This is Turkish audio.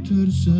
götürse